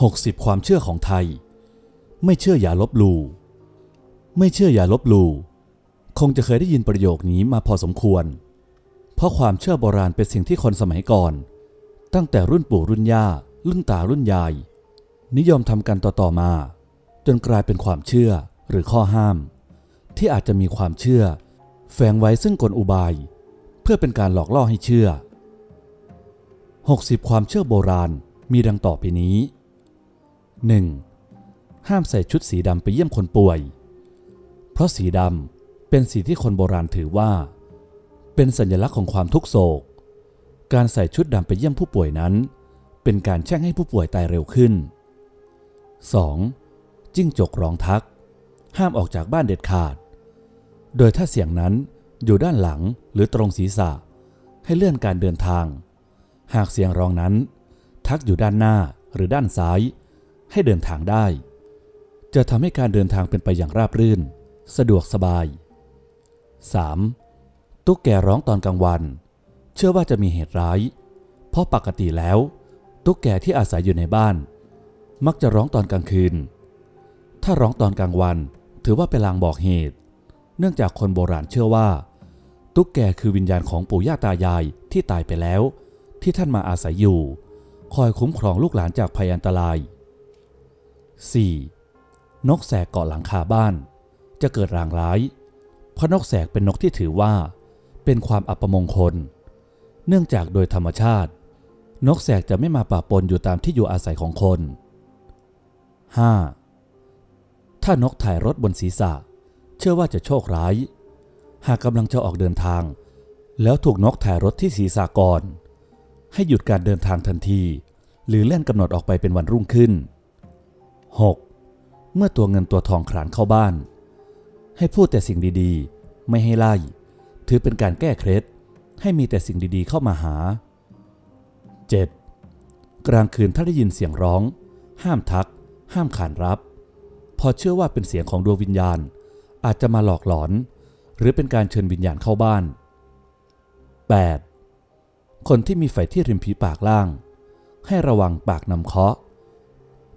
60 ความเชื่อของไทย ไม่เชื่ออย่าลบหลู่ไม่เชื่ออย่าลบหลู่คงจะเคยได้ยินประโยคนี้มาพอสมควร เพราะความเชื่อโบราณเป็นสิ่งที่คนสมัยก่อน ตั้งแต่รุ่นปู่รุ่นย่า รุ่นตารุ่นยาย นิยมทำกันต่อๆมา จนกลายเป็นความเชื่อหรือข้อห้าม ที่อาจจะมีความเชื่อ แฝงไว้ซึ่งกลอุบาย เพื่อเป็นการหลอกล่อให้เชื่อ 60 ความเชื่อโบราณมีดังต่อไปนี้ 1. ห้ามใส่ชุดสีดำไปเยี่ยมคนป่วย เพราะสีดำเป็นสีที่คนโบราณถือว่า เป็นสัญลักษณ์ของความทุกโศก การใส่ชุดดำไปเยี่ยมผู้ป่วยนั้น เป็นการแช่งให้ผู้ป่วยตายเร็วขึ้น 2. จิ้งจกร้องทัก ห้ามออกจากบ้านเด็ดขาด โดยถ้าเสียงนั้นอยู่ด้านหลังหรือตรงศีรษะ ให้เลื่อนการเดินทาง หากเสียงร้องนั้น ทักอยู่ด้านหน้าหรือด้านซ้าย ให้เดินทางได้ จะทำให้การเดินทางเป็นไปอย่างราบรื่น สะดวกสบาย 3. ตุ๊กแกร้องตอนกลางวัน เชื่อว่าจะมีเหตุร้าย เพราะปกติแล้ว ตุ๊กแกที่อาศัยอยู่ในบ้าน มักจะร้องตอนกลางคืน ถ้าร้องตอนกลางวันถือว่าเป็นลางบอกเหตุ เนื่องจากคนโบราณเชื่อว่า ตุ๊กแกคือวิญญาณของปู่ย่าตายายที่ตายไปแล้ว ที่ท่านมาอาศัยอยู่ คอยคุ้มครองลูกหลานจากภัยอันตราย 4. นกแสกเกาะหลังคาบ้าน จะเกิดรางร้าย เพราะนกแสกเป็นนกที่ถือว่า เป็นความอัปมงคล เนื่องจากโดยธรรมชาติ นกแสกจะไม่มาปะปนอยู่ตามที่อยู่อาศัยของคน 5. ถ้านกถ่ายรถบนศีรษะ เชื่อว่าจะโชคร้าย หากกำลังจะออกเดินทาง แล้วถูกนกถ่ายรถที่ศีรษะก่อน ให้หยุดการเดินทางทันที หรือเลื่อนกำหนดออกไปเป็นวันรุ่งขึ้น 6. เมื่อตัวเงินตัวทองขลานเข้าบ้าน ให้พูดแต่สิ่งดีๆ ไม่ให้ไล่ ถือเป็นการแก้เคล็ด ให้มีแต่สิ่งดีๆ เข้ามาหา 7. กลางคืนถ้าได้ยินเสียงร้อง ห้ามทัก ห้ามขานรับ พอเชื่อว่าเป็นเสียงของดวงวิญญาณ อาจจะมาหลอกหลอน หรือเป็นการเชิญวิญญาณเข้าบ้าน 8. คนที่มีไฝที่ริมฝีปากล่าง ให้ระวังปากนำเคาะ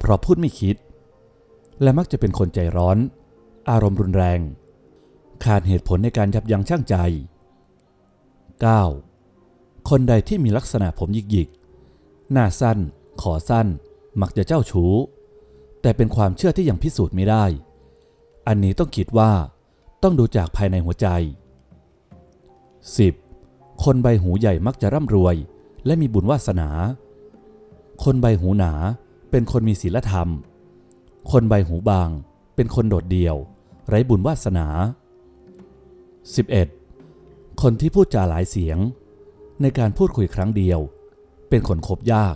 เพราะพูดไม่คิด และมักจะเป็นคนใจร้อน อารมณ์รุนแรง ขาดเหตุผลในการยับยั้งชั่งใจ 9. คนใดที่มีลักษณะผมหยิกๆ หน้าสั้น ขอสั้น มักจะเจ้าชู้ แต่เป็นความเชื่อที่ยังพิสูจน์ไม่ได้ อันนี้ต้องคิดว่า ต้องดูจากภายในหัวใจ 10. คนใบหูใหญ่มักจะร่ำรวย และมีบุญวาสนา คนใบหูหนา เป็นคนมีศีลธรรม คนใบหูบาง เป็นคนโดดเดี่ยว ไร้บุญวาสนา 11. คนที่พูดจาหลายเสียง ในการพูดคุยครั้งเดียว เป็นคนคบยาก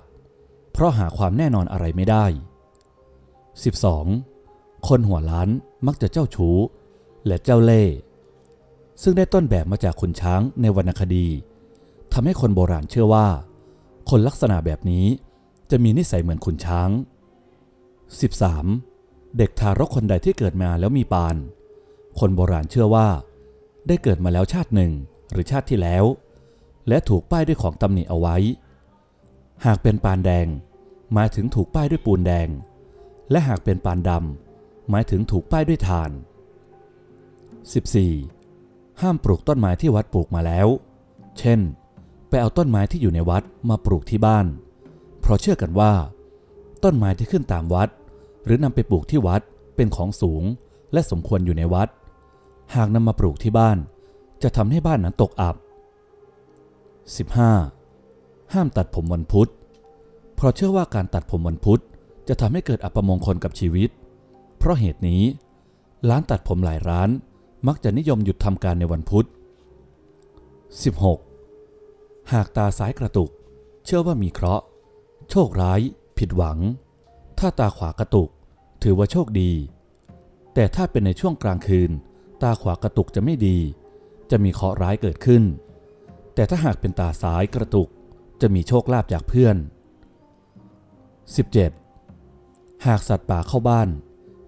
เพราะหาความแน่นอนอะไรไม่ได้ 12. คนหัวล้านมักจะเจ้าชู้ และเจ้าเล่ห์ซึ่งได้ต้นแบบมาจากขุนช้างในวรรณคดีทำให้คนโบราณเชื่อว่า คนลักษณะแบบนี้ จะมีนิสัยเหมือนขุนช้าง 13. เด็กทารกคนใดที่เกิดมาแล้วมีปาน คนโบราณเชื่อว่า ได้เกิดมาแล้วชาติหนึ่งหรือชาติที่แล้ว และถูกป้ายด้วยของตำหนิเอาไว้ หากเป็นปานแดง หมายถึงถูกป้ายด้วยปูนแดง และหากเป็นปานดำหมายถึงถูกป้ายด้วยถ่าน 14. ห้ามปลูกต้นไม้ที่วัดปลูกมาแล้ว เช่น ไปเอาต้นไม้ที่อยู่ในวัดมาปลูกที่บ้าน เพราะเชื่อกันว่า ต้นไม้ที่ขึ้นตามวัด หรือนำไปปลูกที่วัดเป็นของสูงและสมควรอยู่ในวัด หากนำมาปลูกที่บ้าน จะทำให้บ้านนั้นตกอับ 15. ห้ามตัดผมวันพุธ เพราะเชื่อว่าการตัดผมวันพุธจะทำให้เกิดอัปมงคลกับชีวิต เพราะเหตุนี้ ร้านตัดผมหลายร้านมักจะนิยมหยุดทำการในวันพุธ 16. หากตาซ้ายกระตุก เชื่อว่ามีเคราะห์ โชคร้าย ผิดหวัง ถ้าตาขวากระตุก ถือว่าโชคดี แต่ถ้าเป็นในช่วงกลางคืน ตาขวากระตุกจะไม่ดี จะมีเคราะห์ร้ายเกิดขึ้น แต่ถ้าหากเป็นตาซ้ายกระตุก จะมีโชคลาภจากเพื่อน 17. หากสัตว์ป่าเข้าบ้าน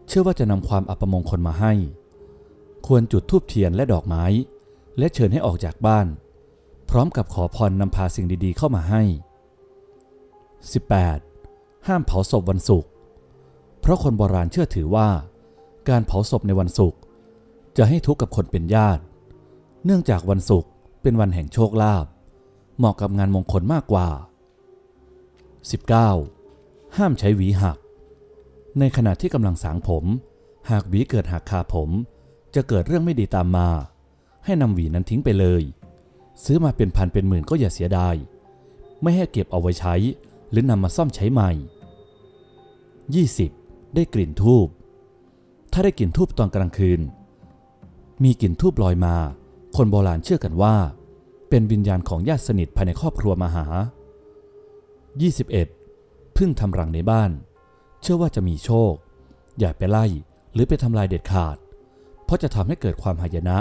เชื่อว่าจะนำความอัปมงคลมาให้ ควรจุดธูปเทียนและดอกไม้ และเชิญให้ออกจากบ้าน พร้อมกับขอพรนำพาสิ่งดีๆเข้ามาให้ 18. ห้ามเผาศพวันศุกร์เพราะคนโบราณเชื่อถือว่า การเผาศพในวันศุกร์จะให้ทุกข์กับคนเป็นญาติ เนื่องจากวันศุกร์เป็นวันแห่งโชคลาภเหมาะกับงานมงคลมากกว่า 19. ห้ามใช้หวีหัก ในขณะที่กำลังสางผม หากหวีเกิดหักคาผม จะเกิดเรื่องไม่ดีตามมา ให้นำหวีนั้นทิ้งไปเลย ซื้อมาเป็นพันเป็นหมื่นก็อย่าเสียดาย ไม่ให้เก็บเอาไว้ใช้ หรือนำมาซ่อมใช้ใหม่ 20. ได้กลิ่นทูบ ถ้าได้กลิ่นทูบตอนกลางคืน มีกลิ่นทูบลอยมา คนโบราณเชื่อกันว่า เป็นวิญญาณของญาติสนิทภายในครอบครัวมาหา 21. พึ่งทำรังในบ้าน เชื่อว่าจะมีโชค อย่าไปไล่หรือไปทำลายเด็ดขาด เพราะจะทำให้เกิดความหายนะ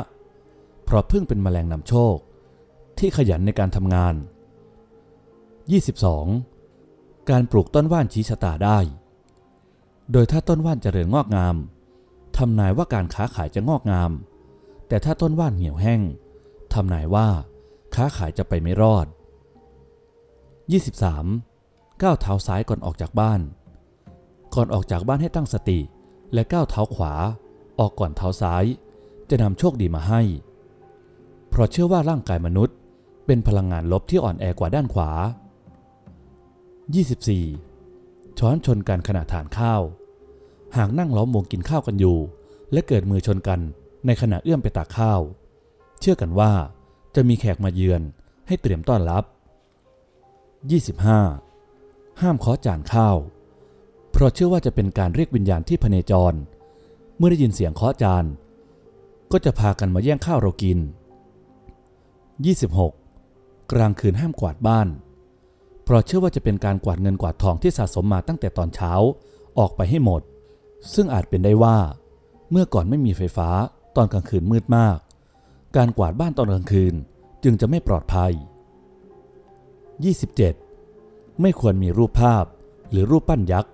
เพราะพึ่งเป็นแมลงนำโชค ที่ขยันในการทำงาน 22. การปลูกต้นว่านชี้ชะตาได้ โดยถ้าต้นว่านเจริญงอกงามทำนายว่าการค้าขายจะงอกงาม แต่ถ้าต้นว่านเหี่ยวแห้งทำนายว่าค้าขายจะไปไม่รอด 23. ก้าวเท้าซ้ายก่อนออกจากบ้าน ก่อนออกจากบ้านให้ตั้งสติ และก้าวเท้าขวา ออกก่อนเท้าซ้าย จะนำโชคดีมาให้ เพราะเชื่อว่าร่างกายมนุษย์ เป็นพลังงานลบที่อ่อนแอกว่าด้านขวา 24. ช้อนชนกันขณะทานข้าว หากนั่งล้อมวงกินข้าวกันอยู่ และเกิดมือชนกันในขณะเอื้อมไปตักข้าว เชื่อกันว่าจะมีแขกมาเยือนให้เตรียมต้อนรับ 25. ห้ามเคาะจานข้าว เพราะเชื่อว่าจะเป็นการเรียกวิญญาณที่พเนจร เมื่อได้ยินเสียงเคาะจาน ก็จะพากันมาแย่งข้าวเรากิน 26. กลางคืนห้ามกวาดบ้าน เพราะเชื่อว่าจะเป็นการกวาดเงินกวาดทองที่สะสมมาตั้งแต่ตอนเช้า ออกไปให้หมด ซึ่งอาจเป็นได้ว่า เมื่อก่อนไม่มีไฟฟ้าตอนกลางคืนมืดมาก การกวาดบ้านตอนกลางคืนจึงจะไม่ปลอดภัย 27. ไม่ควรมีรูปภาพหรือรูปปั้นยักษ์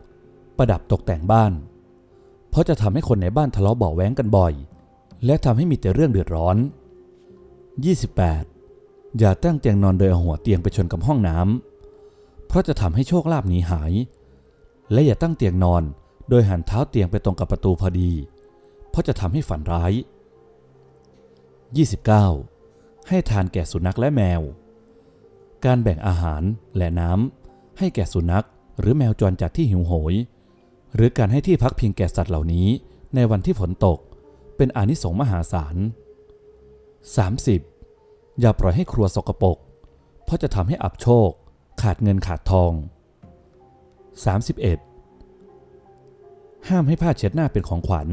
ประดับตกแต่งบ้าน เพราะจะทำให้คนในบ้านทะเลาะเบาแว้งกันบ่อย และทำให้มีแต่เรื่องเดือดร้อน 28. อย่าตั้งเตียงนอนโดยเอาหัวเตียงไปชนกับห้องน้ำ ราะจะทำให้โชคลาภหนีหาย และอย่าตั้งเตียงนอนโดยหันเท้าเตียงไปตรงกับประตูพอดี เพราะจะทำให้ฝันร้าย 29. ให้ทานแก่สุนัขและแมว การแบ่งอาหารและน้ำให้แก่สุนัขหรือแมวจรจัดที่หิวโหย หรือการให้ที่พักพิงแก่สัตว์เหล่านี้ในวันที่ฝนตก เป็นอานิสงส์มหาศาล 30. อย่าปล่อยให้ครัวสกปรกเพราะจะทำให้อับโชค ขาดเงินขาดทอง 31. ห้ามให้ผ้าเช็ดหน้าเป็นของขวัญ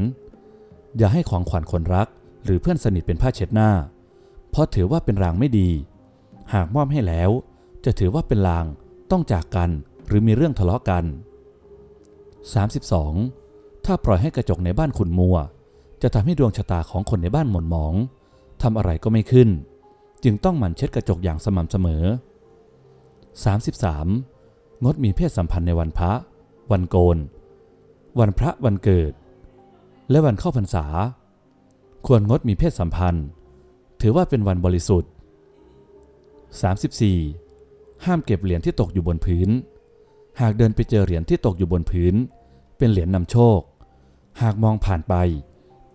อย่าให้ของขวัญคนรัก หรือเพื่อนสนิทเป็นผ้าเช็ดหน้า เพราะถือว่าเป็นรางไม่ดี หากมอบให้แล้ว จะถือว่าเป็นลางต้องจากกันหรือมีเรื่องทะเลาะกัน 32. ถ้าปล่อยให้กระจกในบ้านขุ่นมัว จะทำให้ดวงชะตาของคนในบ้านหม่นหมองทำอะไรก็ไม่ขึ้น จึงต้องหมั่นเช็ดกระจกอย่างสม่ำเสมอ 33. งดมีเพศสัมพันธ์ในวันพระ วันโกน วันพระวันเกิด และวันเข้าพรรษา ควรงดมีเพศสัมพันธ์ ถือว่าเป็นวันบริสุทธิ์ 34. ห้ามเก็บเหรียญที่ตกอยู่บนพื้น หากเดินไปเจอเหรียญที่ตกอยู่บนพื้น เป็นเหรียญนำโชค หากมองผ่านไป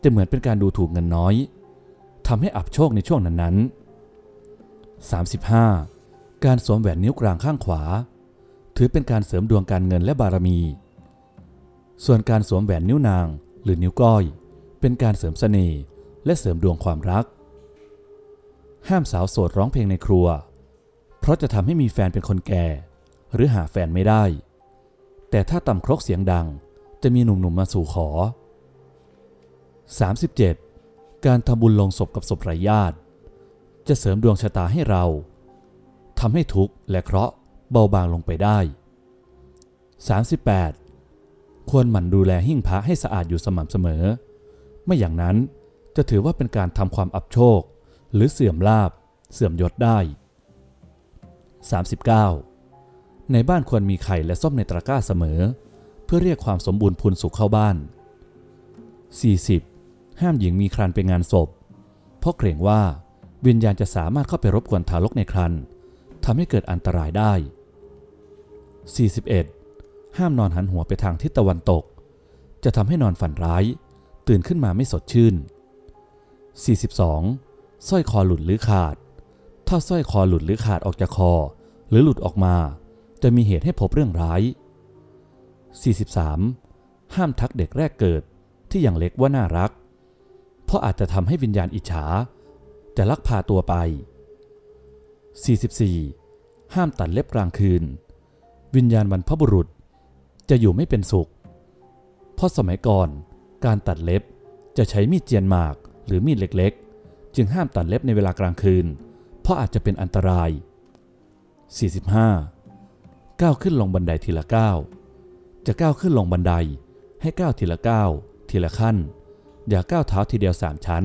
จะเหมือนเป็นการดูถูกเงินน้อยทำให้อับโชคในช่วงนั้นๆ 35. การสวมแหวนนิ้วกลางข้างขวา ถือเป็นการเสริมดวงการเงินและบารมี ส่วนการสวมแหวนนิ้วนางหรือนิ้วก้อย เป็นการเสริมเสน่ห์และเสริมดวงความรัก ห้ามสาวโสดร้องเพลงในครัว เพราะจะทำให้มีแฟนเป็นคนแก่ หรือหาแฟนไม่ได้ แต่ถ้าต่ำครกเสียงดังจะมีหนุ่มๆมาสู่ขอ 37. การทำบุญลงศพกับศพไร้ญาติ จะเสริมดวงชะตาให้เรา ทำให้ทุกข์และเคราะห์เบาบางลงไปได้ 38. ควรหมั่นดูแลหิ้งพระให้สะอาดอยู่สม่ำเสมอ ไม่อย่างนั้นจะถือว่าเป็นการทำความอับโชค หรือเสื่อมลาบ เสื่อมยศได้ 39. ในบ้านควรมีไข่และส้มในตะกร้าเสมอ เพื่อเรียกความสมบูรณ์พูนสุขเข้าบ้าน 40. ห้ามหญิงมีครรภ์ไปงานศพ เพราะเกรงว่าวิญญาณจะสามารถเข้าไปรบกวนทารกในครรภ์ ทำให้เกิดอันตรายได้ 41. ห้ามนอนหันหัวไปทางทิศตะวันตก จะทำให้นอนฝันร้าย ตื่นขึ้นมาไม่สดชื่น 42. สร้อยคอหลุดหรือขาด ถ้าสร้อยคอหลุดหรือขาดออกจากคอ หรือหลุดออกมา จะมีเหตุให้พบเรื่องร้าย 43. ห้ามทักเด็กแรกเกิดที่ยังเล็กว่าน่ารัก เพราะอาจจะทำให้วิญญาณอิจฉา จะลักพาตัวไป 44. ห้ามตัดเล็บกลางคืน วิญญาณบรรพบุรุษ จะอยู่ไม่เป็นสุข เพราะสมัยก่อนการตัดเล็บจะใช้มีดเจียนหมากหรือมีดเล็กๆ จึงห้ามตัดเล็บในเวลากลางคืน เพราะอาจจะเป็นอันตราย 45. ก้าวขึ้นลงบันไดทีละก้าวจะก้าวขึ้นลงบันไดให้ก้าวทีละก้าวทีละขั้น อย่าก้าวเท้าทีเดียวสามชั้น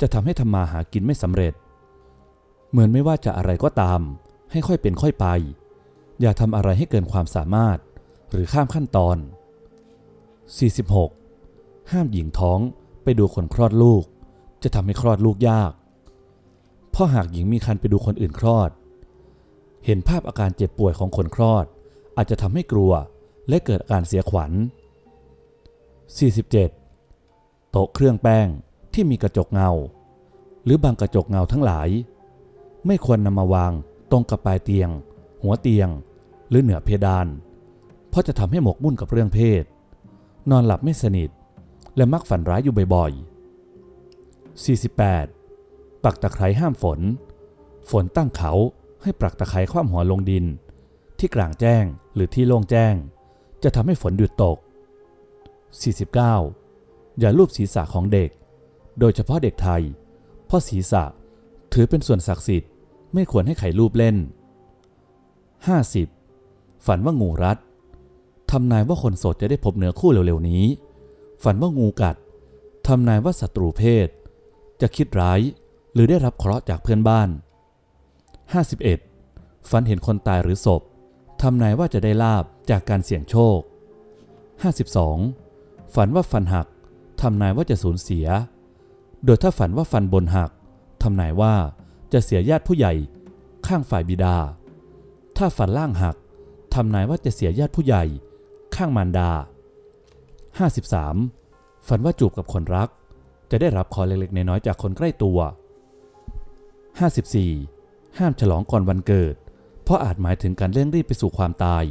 จะทำให้ทำมาหากินไม่สำเร็จ เหมือนไม่ว่าจะอะไรก็ตาม ให้ค่อยเป็นค่อยไป อย่าทำอะไรให้เกินความสามารถ หรือข้ามขั้นตอน 46. ห้ามหญิงท้องไปดูคนคลอดลูก จะทำให้คลอดลูกยาก เพราะหากหญิงมีคันไปดูคนอื่นคลอด เห็นภาพอาการเจ็บป่วยของคนคลอด อาจจะทำให้กลัวและเกิดอาการเสียขวัญ 47. โต๊ะเครื่องแป้งที่มีกระจกเงา หรือบางกระจกเงาทั้งหลาย ไม่ควรนำมาวางตรงกับปลายเตียง หัวเตียง หรือเหนือเพดาน เพราะจะทำให้หมกมุ่นกับเรื่องเพศ นอนหลับไม่สนิท และมักฝันร้ายอยู่บ่อยๆ 48. ปักตะไคร้ห้ามฝน ฝนตั้งเขาให้ปักตะไคร้คว่ำหัวลงดิน ที่กลางแจ้งหรือที่โล่งแจ้ง จะทำให้ฝนหยุดตก 49. อย่าลูบศีรษะของเด็ก โดยเฉพาะเด็กไทย เพราะศีรษะ ถือเป็นส่วนศักดิ์สิทธิ์ไม่ควรให้ไขรูปเล่น 50. ฝันว่างูรัดทำนายว่าคนโสดจะได้พบเนื้อคู่เร็วๆนี้ ฝันว่างูกัดทำนายว่าศัตรูเพศ จะคิดร้ายหรือได้รับเคราะห์จากเพื่อนบ้าน 51. ฝันเห็นคนตายหรือศพทำนายว่าจะได้ลาบจากการเสี่ยงโชค 52. ฝันว่าฟันหักทำนายว่าจะสูญเสีย โดยถ้าฝันว่าฟันบนหัก ทำนายว่าจะเสียญาติผู้ใหญ่ข้างฝ่ายบิดา ถ้าฝันล่างหักทำนายว่าจะเสียญาติผู้ใหญ่ข้างมารดา 53. ฝันว่าจูบกับคนรัก จะได้รับขอเล็กๆน้อยๆจากคนใกล้ตัว 54. ห้ามฉลองก่อนวันเกิด เพราะอาจหมายถึงการเร่งรีบไปสู่ความตาย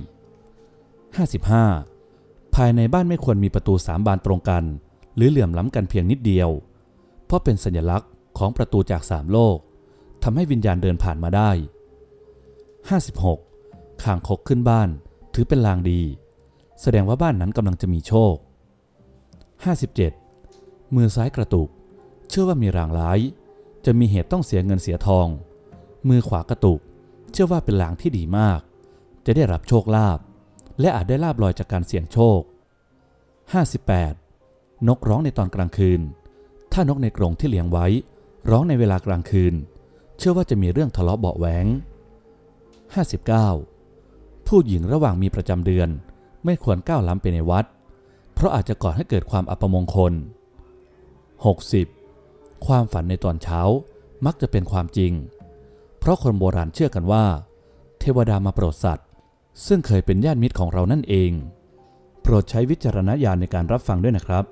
55. ภายในบ้านไม่ควรมีประตูสามบานตรงกัน หรือเหลื่อมล้ำกันเพียงนิดเดียว เพราะเป็นสัญลักษณ์ ของประตูจากสามโลกทำให้วิญญาณเดินผ่านมาได้ 56. ข่างคกขึ้นบ้าน ถือเป็นลางดี แสดงว่าบ้านนั้นกำลังจะมีโชค 57. มือซ้ายกระตุก เชื่อว่ามีรางร้าย จะมีเหตุต้องเสียเงินเสียทอง มือขวากระตุก เชื่อว่าเป็นลางที่ดีมาก จะได้รับโชคลาภและอาจได้ลาบลอยจากการเสี่ยงโชค 58. นกร้องในตอนกลางคืน ถ้านกในกรงที่เลี้ยงไว้ ร้องในเวลากลางคืน เชื่อว่าจะมีเรื่องทะเลาะเบาะแหวง 59. ผู้หญิงระหว่างมีประจำเดือนไม่ควรก้าวล้ำไปในวัด เพราะอาจจะก่อให้เกิดความอัปมงคล 60. ความฝันในตอนเช้ามักจะเป็นความจริง เพราะคนโบราณเชื่อกันว่า เทวดามาโปรดสัตว์ ซึ่งเคยเป็นญาติมิตรของเรานั่นเอง โปรดใช้วิจารณญาณในการรับฟังด้วยนะครับ